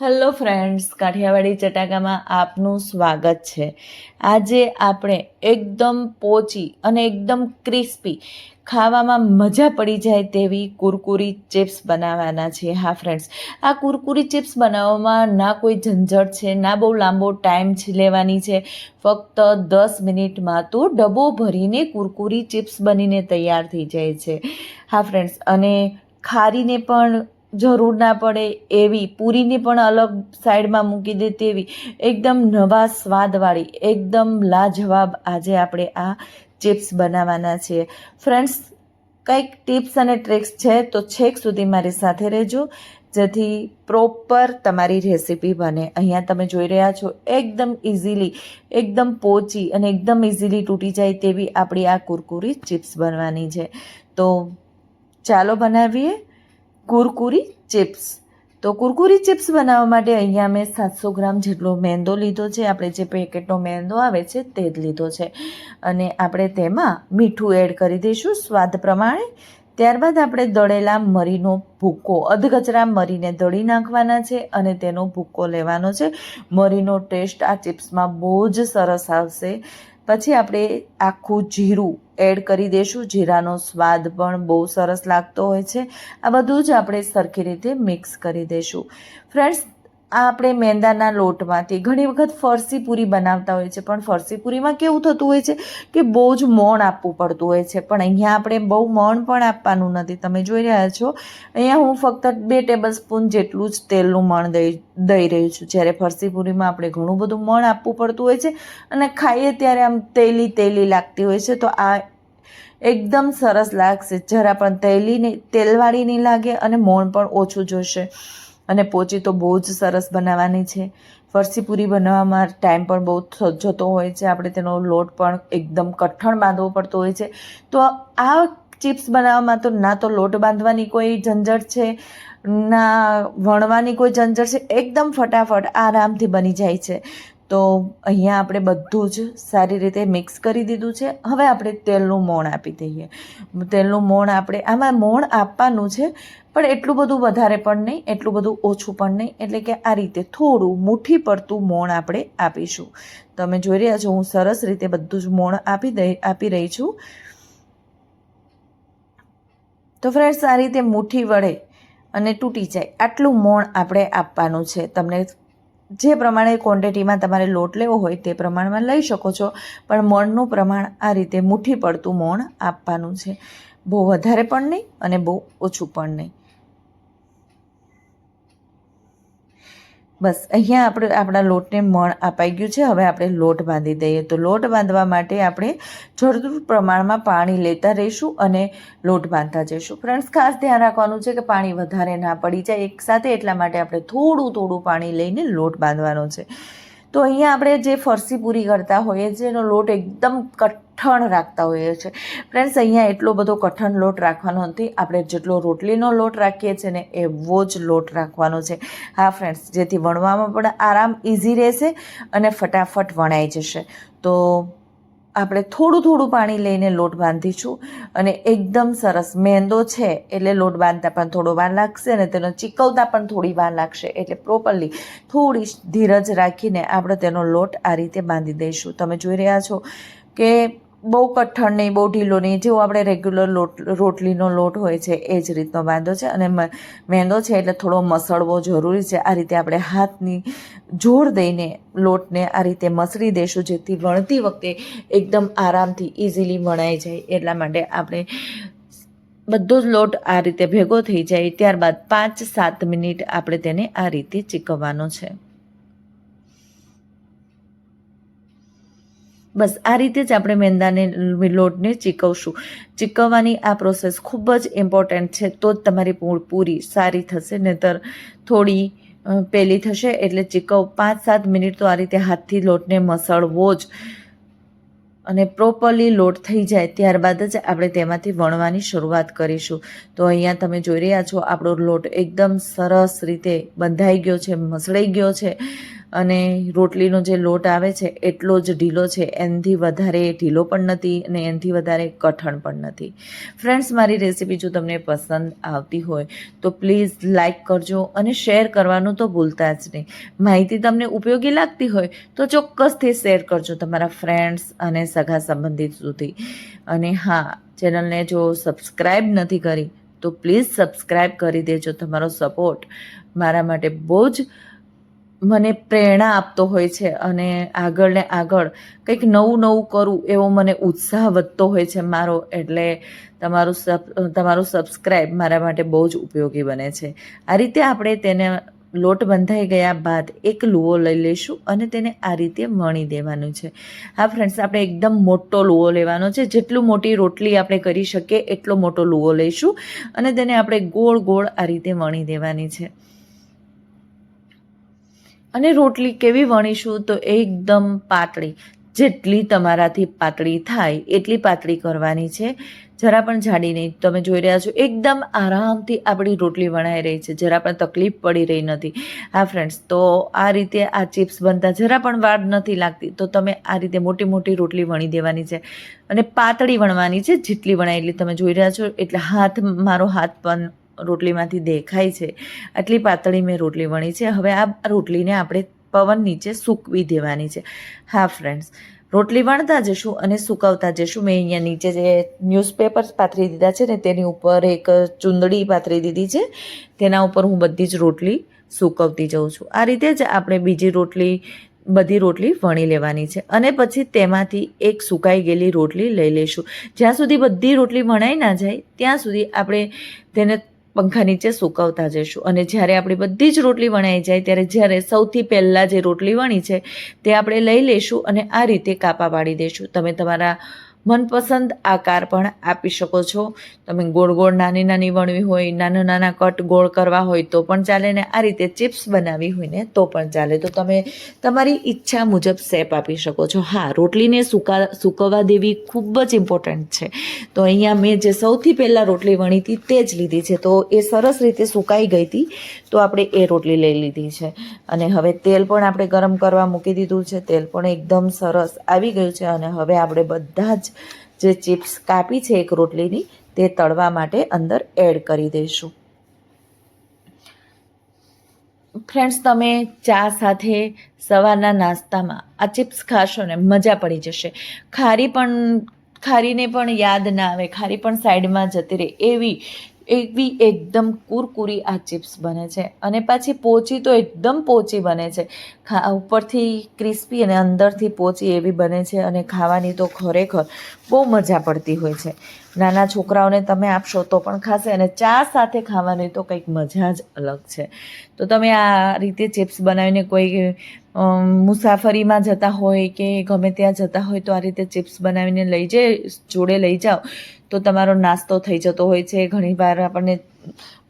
Hello friends, Kathiawadi ચટાકામાં આપનું સ્વાગત છે. આજે આપણે એકદમ પોચી અને એકદમ ક્રિસ્પી, ખાવામાં મજા પડી જાય તેવી કુરકુરી ચિપ્સ બનાવવાના છે હા ફ્રેન્ડ્સ, આ કુરકુરી ચિપ્સ બનાવવામાં ના કોઈ ઝંઝટ છે, ના બહુ લાંબો ટાઈમ લેવાની છે. ફક્ત દસ મિનિટમાં તો ડબ્બો ભરીને કુરકુરી ચિપ્સ બનીને તૈયાર થઈ જાય છે. હા ફ્રેન્ડ્સ, અને ખારીને પણ જરૂર ના પડે એવી, પૂરીની પણ અલગ સાઈડમાં મૂકી દે તેવી. એકદમ નવા સ્વાદવાળી, એકદમ લાજવાબ આજે આપણે આ ચિપ્સ બનાવવાના છીએ. ફ્રેન્ડ્સ, કંઈક ટિપ્સ અને ટ્રિક્સ છે તો છેક સુધી મારી સાથે રહેજો, જેથી પ્રોપર તમારી રેસીપી બને. અહીંયા તમે જોઈ રહ્યા છો, એકદમ ઇઝીલી, એકદમ પોચી અને એકદમ ઇઝીલી તૂટી જાય તેવી આપણી આ કુરકુરી ચિપ્સ બનવાની છે. તો ચાલો બનાવીએ. કુરકુરી ચિપ્સ. તો કુરકુરી ચિપ્સ બનાવવા માટે અહીંયા મેં સાતસો ગ્રામ જેટલો મેંદો લીધો છે. આપણે જે પેકેટનો મેંદો આવે છે તે જ લીધો છે. અને આપણે તેમાં મીઠું એડ કરી દઈશું સ્વાદ પ્રમાણે. ત્યારબાદ આપણે દળેલા મરીનો ભૂકો, અધકચરા મરીને દળી નાખવાના છે અને તેનો ભૂકો લેવાનો છે. મરીનો ટેસ્ટ આ ચિપ્સમાં બહુ જ સરસ આવશે. પછી આપણે આખું જીરું એડ કરી દઈશું જીરાનો સ્વાદ પણ બહુ સરસ લાગતો હોય છે. આ બધું જ આપણે સરખી રીતે મિક્સ કરી દઈશું ફ્રેન્ડ્સ આ આપણે મેંદાના લોટમાંથી ઘણી વખત ફરસી પૂરી બનાવતા હોય છે, પણ ફરસી પૂરીમાં કેવું થતું હોય છે કે બહુ જ મોણ આપવું પડતું હોય છે, પણ અહીંયા આપણે બહુ મોણ પણ આપવાનું નથી. તમે જોઈ રહ્યા છો, અહીંયા હું ફક્ત બે ટેબલ સ્પૂન જેટલું જ તેલનું મણ દઈ દઈ રહી છું. જ્યારે ફરસી પૂરીમાં આપણે ઘણું બધું મણ આપવું પડતું હોય છે અને ખાઈએ ત્યારે આમ તેલી તેલી લાગતી હોય છે, તો આ એકદમ સરસ લાગશે. જરા પણ તેલી નહીં તેલવાળી નહીં લાગે અને મોણ પણ ઓછું જોશે. અને પોચી તો બહુ જ સરસ બનાવવાની છે. ફરસી પૂરી બનાવવામાં ટાઈમ પણ બહુ જતો હોય છે. આપણે તેનો લોટ પણ એકદમ કઠણ બાંધવો પડતો હોય છે. તો આ ચિપ્સ બનાવવામાં તો ના તો લોટ બાંધવાની કોઈ ઝંઝટ છે, ના વણવાની કોઈ ઝંઝટ છે. એકદમ ફટાફટ આરામથી બની જાય છે. તો અહીંયા આપણે બધું જ સારી રીતે મિક્સ કરી દીધું છે. હવે આપણે તેલનું મોણ આપી દઈએ. તેલનું મોણ આપણે, આમાં મોણ આપવાનું છે, પણ એટલું બધું વધારે પણ નહીં, એટલું બધું ઓછું પણ નહીં. એટલે કે આ રીતે થોડું મુઠ્ઠી પડતું મોણ આપણે આપીશું. તમે જોઈ રહ્યા છો, હું સરસ રીતે બધું જ મોણ આપી દઈ, આપી રહી છું. તો ફ્રેન્ડ્સ આ રીતે મુઠ્ઠી વડે અને તૂટી જાય, આટલું મોણ આપણે આપવાનું છે. તમને જે પ્રમાણે ક્વોન્ટિટીમાં તમારે લોટ લેવો હોય તે પ્રમાણમાં લઈ શકો છો. પણ મોણનું પ્રમાણ આ રીતે મુઠ્ઠી પડતું મોણ આપવાનું છે. બહુ વધારે પણ નહીં અને બહુ ઓછું પણ નહીં. બસ, અહીંયા આપણે, આપણા લોટને મણ અપાઈ ગયું છે. હવે આપણે લોટ બાંધી દઈએ. તો લોટ બાંધવા માટે આપણે જરૂર પ્રમાણમાં પાણી લેતા રહીશું અને લોટ બાંધતા જઈશું. ફ્રેન્ડ્સ, ખાસ ધ્યાન રાખવાનું છે કે પાણી વધારે ના પડી જાય. એકસાથે એટલા માટે આપણે થોડું થોડું પાણી લઈને લોટ બાંધવાનો છે. તો અહીંયા આપણે જે ફરસી પૂરી કરતા હોઈએ છીએ, એનો લોટ એકદમ કઠણ રાખતા હોઈએ છીએ. ફ્રેન્ડ્સ અહીંયા એટલો બધો કઠણ લોટ રાખવાનો નથી. આપણે જેટલો રોટલીનો લોટ રાખીએ છીએ ને એવો જ લોટ રાખવાનો છે. હા ફ્રેન્ડ્સ જેથી વણવામાં પણ આરામ ઇઝી રહેશે અને ફટાફટ વણાઈ જશે. તો આપણે થોડું થોડું પાણી લઈને લોટ બાંધીશું અને એકદમ સરસ મેંદો છે એટલે લોટ બાંધતા પણ થોડો વાર લાગશે અને તેનો ચીકવતા પણ થોડી વાર લાગશે એટલે પ્રોપરલી થોડી ધીરજ રાખીને આપણે તેનો લોટ આ રીતે બાંધી દઈશું. તમે જોઈ રહ્યા છો કે બહુ કઠણ નહીં બહુ ઢીલો નહીં જેવો આપણે રેગ્યુલર લોટ, રોટલીનો લોટ હોય છે, એ જ રીતનો બાંધો છે. અને મેંદો છે એટલે થોડો મસળવો જરૂરી છે. આ રીતે આપણે હાથની જોર દઈને લોટને આ રીતે મસળી દઈશું જેથી વણતી વખતે એકદમ આરામથી ઇઝીલી વણાઈ જાય. એટલા માટે આપણે બધો જ લોટ આ રીતે ભેગો થઈ જાય. ત્યારબાદ પાંચ સાત મિનિટ આપણે તેને આ રીતે ચીકવવાનો છે. બસ આ રીતે જ આપણે મેંદાને લોટને ચીકવશું. ચીકવવાની આ પ્રોસેસ ખૂબ જ ઇમ્પોર્ટન્ટ છે, તો જ તમારી પૂરી સારી થશે, નહીતર થોડી પેલી થશે એટલે ચીકવ પાંચ સાત મિનિટ તો આ રીતે હાથથી લોટને મસળવો જ. અને પ્રોપરલી લોટ થઈ જાય ત્યારબાદ જ આપણે તેમાંથી વણવાની શરૂઆત કરીશું. તો અહીંયા તમે જોઈ રહ્યા છો આપણો લોટ એકદમ સરસ રીતે બંધાઈ ગયો છે મસળાઈ ગયો છે. અને રોટલીનો જે લોટ આવે છે, એટલો જ ઢીલો છે. એનાથી વધારે ઢીલો પણ નથી અને એનાથી વધારે કઠણ પણ નથી. ફ્રેન્ડ્સ મારી રેસીપી જો તમને પસંદ આવતી હોય, તો પ્લીઝ લાઇક કરજો અને શેર કરવાનું તો ભૂલતા જ નહીં. માહિતી તમને ઉપયોગી લાગતી હોય, તો ચોક્કસથી શેર કરજો તમારા ફ્રેન્ડ્સ અને સગા સંબંધિત સુધી. અને હા, ચેનલને જો સબસ્ક્રાઈબ નથી કરી, તો પ્લીઝ સબસ્ક્રાઈબ કરી દેજો. તમારો સપોર્ટ મારા માટે બહુ જ મને પ્રેરણા આપતો હોય છે અને આગળ ને આગળ કંઈક નવું નવું કરું એવો મને ઉત્સાહ વધતો હોય છે મારો, એટલે તમારું સબ, તમારું સબસ્ક્રાઈબ મારા માટે બહુ જ ઉપયોગી બને છે. આ રીતે આપણે તેને લોટ બંધાઈ ગયા બાદ એક લુવો લઈ લઈશું અને તેને આ રીતે વણી દેવાનું છે. હા ફ્રેન્ડ્સ આપણે એકદમ મોટો લુવો લેવાનો છે. જેટલું મોટી રોટલી આપણે કરી શકીએ એટલો મોટો લુવો લઈશું અને તેને આપણે ગોળ ગોળ આ રીતે વણી દેવાની છે. અને રોટલી કેવી વણીશું તો એકદમ પાતળી. જેટલી તમારાથી પાતળી થાય એટલી પાતળી કરવાની છે. જરા પણ જાડી નહીં. તમે જોઈ રહ્યા છો, એકદમ આરામથી આપણી રોટલી વણાઈ રહી છે. જરા પણ તકલીફ પડી રહી નથી. હા ફ્રેન્ડ્સ તો આ રીતે આ ચિપ્સ બનતા જરા પણ વાર નથી લાગતી. તો તમે આ રીતે મોટી મોટી રોટલી વણી દેવાની છે અને પાતળી વણવાની છે. જેટલી વણાય એટલી તમે જોઈ રહ્યા છો. એટલે હાથ, મારો હાથ પણ રોટલીમાંથી દેખાય છે. આટલી પાતળી મેં રોટલી વણી છે. હવે આ રોટલીને આપણે પવન નીચે સૂકવી દેવાની છે. હા ફ્રેન્ડ્સ રોટલી વણતા જશું અને સુકવતા જશું. મેં અહીંયા નીચે જે ન્યૂઝપેપર પાથરી દીધા છે ને તેની ઉપર એક ચૂંદડી પાથરી દીધી છે. તેના ઉપર હું બધી જ રોટલી સૂકવતી જાઉં છું. આ રીતે જ આપણે બીજી રોટલી, બધી રોટલી વણી લેવાની છે અને પછી તેમાંથી એક સુકાઈ ગયેલી રોટલી લઈ લઈશું. જ્યાં સુધી બધી રોટલી વણાઈ ના જાય, ત્યાં સુધી આપણે તેને પંખા નીચે સુકવતા જઈશું. અને જ્યારે આપણી બધી જ રોટલી વણાઈ જાય, ત્યારે જ્યારે સૌથી પહેલાં જે રોટલી વણી છે, તે આપણે લઈ લઈશું અને આ રીતે કાપા પાડી દઈશું. તમે તમારા મનપસંદ આકાર પણ આપી શકો છો. તમે ગોળ ગોળ નાની નાની વણવી હોય, નાના નાના કટ ગોળ કરવા હોય તો પણ ચાલે ને આ રીતે ચિપ્સ બનાવી હોય ને તો પણ ચાલે. તો તમે તમારી ઈચ્છા મુજબ શેપ આપી શકો છો. હા, રોટલીને સુકા, સૂકવવા દેવી ખૂબ જ ઇમ્પોર્ટન્ટ છે. તો અહીંયા મેં જે સૌથી પહેલાં રોટલી વણી હતી તે જ લીધી છે. તો એ સરસ રીતે સુકાઈ ગઈ હતી. તો આપણે એ રોટલી લઈ લીધી છે. અને હવે તેલ પણ આપણે ગરમ કરવા મૂકી દીધું છે. તેલ પણ એકદમ સરસ આવી ગયું છે. અને હવે આપણે બધા જ જે ચિપ્સ કાપી છે એક રોટલીની, તે તળવા માટે અંદર એડ કરી દઈશું. ફ્રેન્ડ્સ તમે ચા સાથે સવારના નાસ્તામાં આ ચિપ્સ ખાશો ને મજા પડી જશે. ખારી પણ, ખારીને પણ યાદ ના આવે, ખારી પણ સાઈડમાં જતી રહે એવી એવી એકદમ કુરકુરી આ ચિપ્સ બને છે. અને પાછી પોચી તો એકદમ પોચી બને છે. ખા ઉપરથી ક્રિસ્પી અને અંદરથી પોચી એવી બને છે અને ખાવાની તો ખરેખર બહુ મજા પડતી હોય છે. નાના છોકરાઓને તમે આપશો તો પણ ખાશે અને ચા સાથે ખાવાની તો કંઈક મજા જ અલગ છે. તો તમે આ રીતે ચિપ્સ બનાવીને કોઈ મુસાફરીમાં જતા હોય કે ગમે ત્યાં જતા હોય તો આ રીતે ચિપ્સ બનાવીને લઈ જઈ જોડે લઈ જાઓ, તો તમારો નાસ્તો થઈ જતો હોય છે. ઘણીવાર આપણને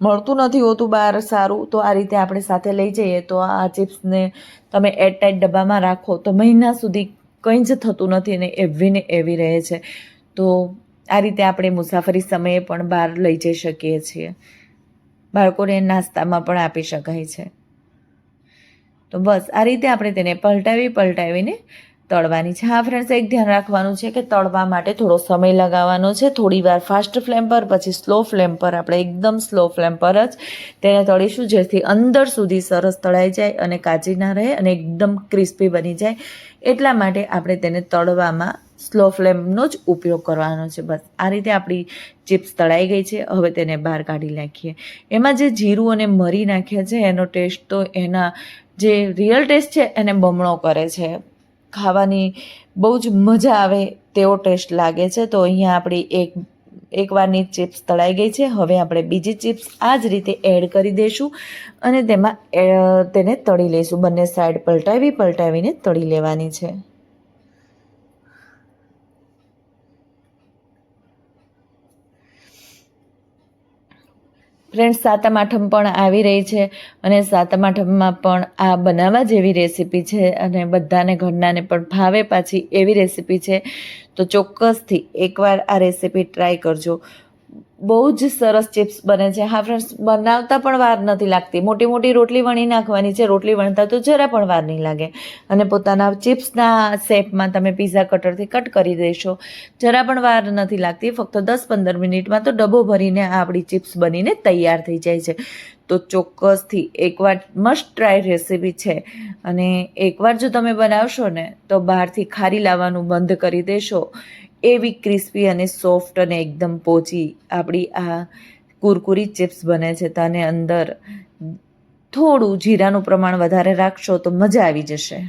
મળતું નથી હોતું બહાર સારું, તો આ રીતે આપણે સાથે લઈ જઈએ તો આ ચિપ્સને તમે એરટાઈટ ડબ્બામાં રાખો તો મહિના સુધી કંઈ જ થતું નથી ને એવી ને એવી રહે છે. તો આ રીતે આપણે મુસાફરી સમયે પણ બહાર લઈ જઈ શકીએ છીએ. બાળકોને નાસ્તામાં પણ આપી શકાય છે. તો બસ, આ રીતે આપણે તેને પલટાવી, પલટાવીને તળવાની છે. હા ફ્રેન્ડ્સ એક ધ્યાન રાખવાનું છે કે તળવા માટે થોડો સમય લગાવવાનો છે. થોડી વાર ફાસ્ટ ફ્લેમ પર, પછી સ્લો ફ્લેમ પર, આપણે એકદમ સ્લો ફ્લેમ પર જ તેને તળીશું, જેથી અંદર સુધી સરસ તળાઈ જાય અને કાચી ના રહે અને એકદમ ક્રિસ્પી બની જાય. એટલા માટે આપણે તેને તળવામાં સ્લો ફ્લેમનો જ ઉપયોગ કરવાનો છે. બસ, આ રીતે આપણી ચિપ્સ તળાઈ ગઈ છે. હવે તેને બહાર કાઢી નાખીએ. એમાં જે જીરું અને મરી નાખ્યા છે, એનો ટેસ્ટ તો એના જે રિયલ ટેસ્ટ છે, એને બમણો કરે છે. ખાવાની બહુ જ મજા આવે તેવો ટેસ્ટ લાગે છે. તો અહીંયા આપણી એક એકવારની ચિપ્સ તળાઈ ગઈ છે. હવે આપણે બીજી ચિપ્સ આ જ રીતે એડ કરી દઈશું અને તેમાં તેને તળી લઈશું. બંને સાઈડ પલટાવી, પલટાવીને તળી લેવાની છે. ફ્રેન્ડ્સ સાતમ આઠમ પણ આવી રહી છે અને સાતમ આઠમમાં પણ આ બનાવવા જેવી રેસીપી છે અને બધાને, ઘરનાને પણ ભાવે પાછી એવી રેસીપી છે. તો ચોક્કસથી એકવાર આ રેસીપી ટ્રાય કરજો. બહુ જ સરસ ચિપ્સ બને છે. હા ફ્રેન્ડ્સ બનાવતા પણ વાર નથી લાગતી. મોટી મોટી રોટલી વણી નાખવાની છે. રોટલી વણતા તો જરા પણ વાર નહીં લાગે. અને પોતાના ચિપ્સના શેપમાં તમે પીઝા કટરથી કટ કરી દેશો. જરા પણ વાર નથી લાગતી. ફક્ત દસ પંદર મિનિટમાં તો ડબ્બો ભરીને આપણી ચિપ્સ બનીને તૈયાર થઈ જાય છે. તો ચોક્કસથી એકવાર મસ્ટ ટ્રાય રેસીપી છે. અને એકવાર જો તમે બનાવશો ને, તો બહારથી ખારી લાવવાનું બંધ કરી દેશો. એવી ક્રિસ્પી અને સોફ્ટ અને એકદમ પોચી આપણી આ કુરકુરી ચિપ્સ બને છે. તો અંદર થોડું જીરાનું પ્રમાણ વધારે રાખશો તો મજા આવી જશે.